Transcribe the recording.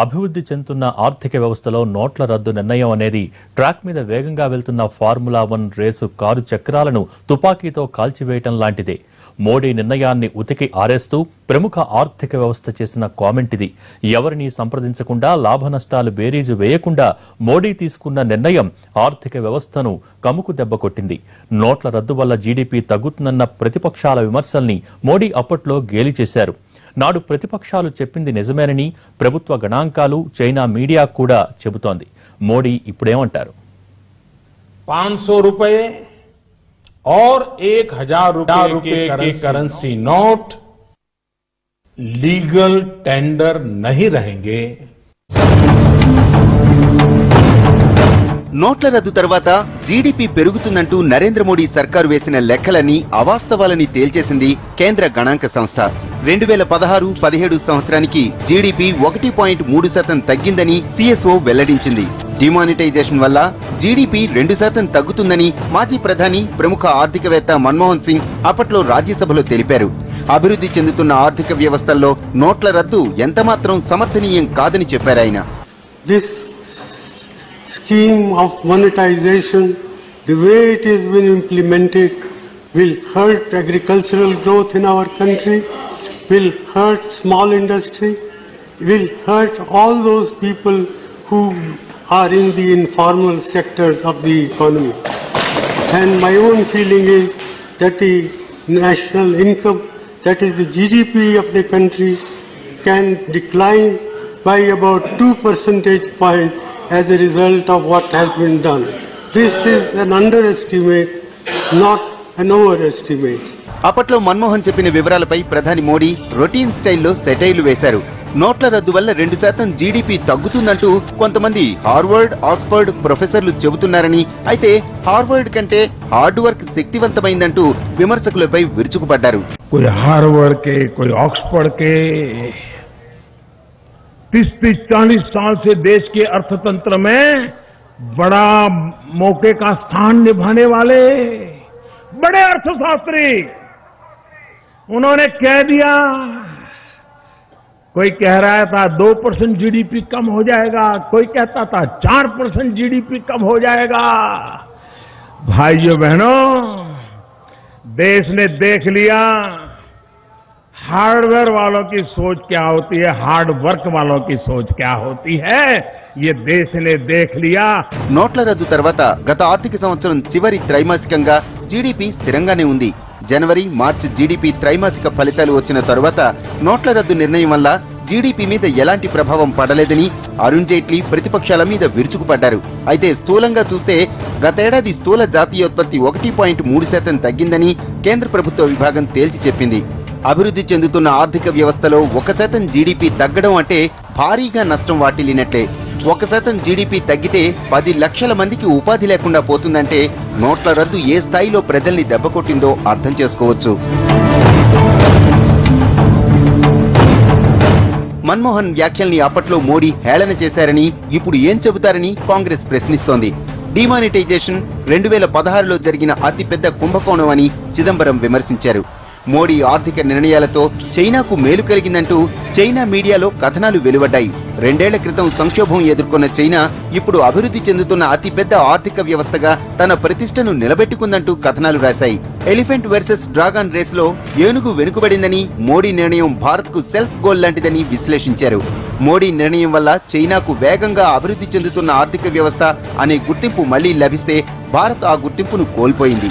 అభివృద్ధి చెందుతున్న ఆర్థిక వ్యవస్థలో నోట్ల రద్దు నిర్ణయం అనేది ట్రాక్ మీద వేగంగా వెళ్తున్న ఫార్ములా వన్ రేసు కారు చక్రాలను తుపాకీతో కాల్చివేయటం లాంటిదే. మోడీ నిర్ణయాన్ని ఉతికి ఆరేస్తూ ప్రముఖ ఆర్థిక వ్యవస్థ చేసిన కామెంట్ ఇది. ఎవరిని సంప్రదించకుండా లాభ నష్టాలు బేరీజు వేయకుండా మోడీ తీసుకున్న నిర్ణయం ఆర్థిక వ్యవస్థను కముకు దెబ్బ కొట్టింది. నోట్ల రద్దు వల్ల జీడీపీ తగ్గుతుందన్న ప్రతిపక్షాల విమర్శల్ని మోడీ అప్పట్లో గేలి చేశారు. నాడు ప్రతిపక్షాలు చెప్పింది నిజమేనని ప్రభుత్వ గణాంకాలు చైనా మీడియా కూడా చెబుతోంది మోడీ ఇప్పుడేమంటారు पाँच सौ रुपए और एक हजार रुपए के करेंसी नोट लीगल टेंडर नहीं रहेंगे నోట్ల రద్దు తర్వాత జీడీపీ పెరుగుతుందంటూ నరేంద్ర మోడీ సర్కారు వేసిన లెక్కలని అవాస్తవాలని తేల్చేసింది కేంద్ర గణాంక సంస్థ. రెండు వేల పదహారు పదిహేడు సంవత్సరానికి జీడీపీ ఒకటి పాయింట్ మూడు శాతం తగ్గిందని సిఎస్ఓ వెల్లడించింది. డిమానిటైజేషన్ వల్ల జీడీపీ రెండు శాతం తగ్గుతుందని మాజీ ప్రధాని ప్రముఖ ఆర్థికవేత్త మన్మోహన్ సింగ్ అప్పట్లో రాజ్యసభలో తెలిపారు. అభివృద్ధి చెందుతున్న ఆర్థిక వ్యవస్థల్లో నోట్ల రద్దు ఎంతమాత్రం సమర్థనీయం కాదని చెప్పారాయన. This scheme of monetization, the way it has been implemented, will hurt agricultural growth in our country, will hurt small industry, will hurt all those people who are in the informal sectors of the economy. And my own feeling is that the national income, that is the GDP of the country, can decline by about 2 percentage point as a result of what has been done. This is an underestimate, not an overestimate. అప్పట్లో మన్మోహన్ చెప్పిన వివరాలపై ప్రధాని Modi routine స్టైల్లో సెటైలు వేశారు నోట్ల రద్దు వల్ల రెండు శాతం జీడిపి తగ్గుతుందంటూ కొంతమంది హార్వర్డ్ ఆక్స్ఫర్డ్ ప్రొఫెసర్లు చెబుతున్నారని అయితే హార్వర్డ్ కంటే హార్డ్ వర్క్ శక్తివంతమైందంటూ విమర్శకులపై విరుచుకుపడ్డారు హార్వర్డ్ కే ఆక్స్ఫర్డ్ కే तीस तीस चालीस साल से देश के अर्थतंत्र में बड़ा मौके का स्थान निभाने वाले बड़े अर्थशास्त्री। उन्होंने कह दिया, कोई कह रहा था दो परसेंट जीडीपी कम हो जाएगा, कोई कहता था चार परसेंट जीडीपी कम हो जाएगा। भाइयों बहनों, देश ने देख लिया हार्डवेयर वालों की सोच क्या होती है हार्ड वर्क वालों की सोच क्या होती है ये देश ने देख लिया నోట్ల రద్దు తర్వాత గత ఆర్థిక సంవత్సరం చివరి త్రైమాసికంగా జీడీపీ స్థిరంగానే ఉంది జనవరి మార్చి జీడీపీ త్రైమాసిక ఫలితాలు వచ్చిన తరువాత నోట్ల రద్దు నిర్ణయం వల్ల జీడీపీ మీద ఎలాంటి ప్రభావం పడలేదని అరుణ్ జైట్లీ ప్రతిపక్షాల మీద విరుచుకుపడ్డారు అయితే స్థూలంగా చూస్తే గతేడాది స్థూల జాతీయోత్పత్తి ఒకటి పాయింట్ మూడు శాతం తగ్గిందని కేంద్ర ప్రభుత్వ విభాగం తేల్చి చెప్పింది అభివృద్ధి చెందుతున్న ఆర్థిక వ్యవస్థలో ఒక శాతం జీడీపీ తగ్గడం అంటే భారీగా నష్టం వాటిల్లినట్లే. ఒక శాతం జీడీపీ తగ్గితే పది లక్షల మందికి ఉపాధి లేకుండా పోతుందంటే నోట్ల రద్దు ఏ స్థాయిలో ప్రజల్ని దెబ్బకొట్టిందో అర్థం చేసుకోవచ్చు. మన్మోహన్ వ్యాఖ్యల్ని అప్పట్లో మోడీ హేళన చేశారని ఇప్పుడు ఏం చెబుతారని కాంగ్రెస్ ప్రశ్నిస్తోంది. డిమానిటైజేషన్ రెండు వేల పదహారులో జరిగిన అతిపెద్ద కుంభకోణం అని చిదంబరం విమర్శించారు. మోడీ ఆర్థిక నిర్ణయాలతో చైనాకు మేలు కలిగిందంటూ చైనా మీడియాలో కథనాలు వెలువడ్డాయి. రెండేళ్ళ క్రితం సంక్షోభం ఎదుర్కొన్న చైనా ఇప్పుడు అభివృద్ధి చెందుతున్న అతిపెద్ద ఆర్థిక వ్యవస్థగా తన ప్రతిష్టను నిలబెట్టుకుందంటూ కథనాలు రాశాయి. ఎలిఫెంట్ వర్సెస్ డ్రాగన్ రేస్లో ఏనుగు వెనుకబడిందని మోడీ నిర్ణయం భారత్కు సెల్ఫ్ గోల్ లాంటిదని విశ్లేషించారు. మోడీ నిర్ణయం వల్ల చైనాకు వేగంగా అభివృద్ధి చెందుతున్న ఆర్థిక వ్యవస్థ అనే గుర్తింపు మళ్ళీ లభిస్తే భారత్ ఆ గుర్తింపును కోల్పోయింది.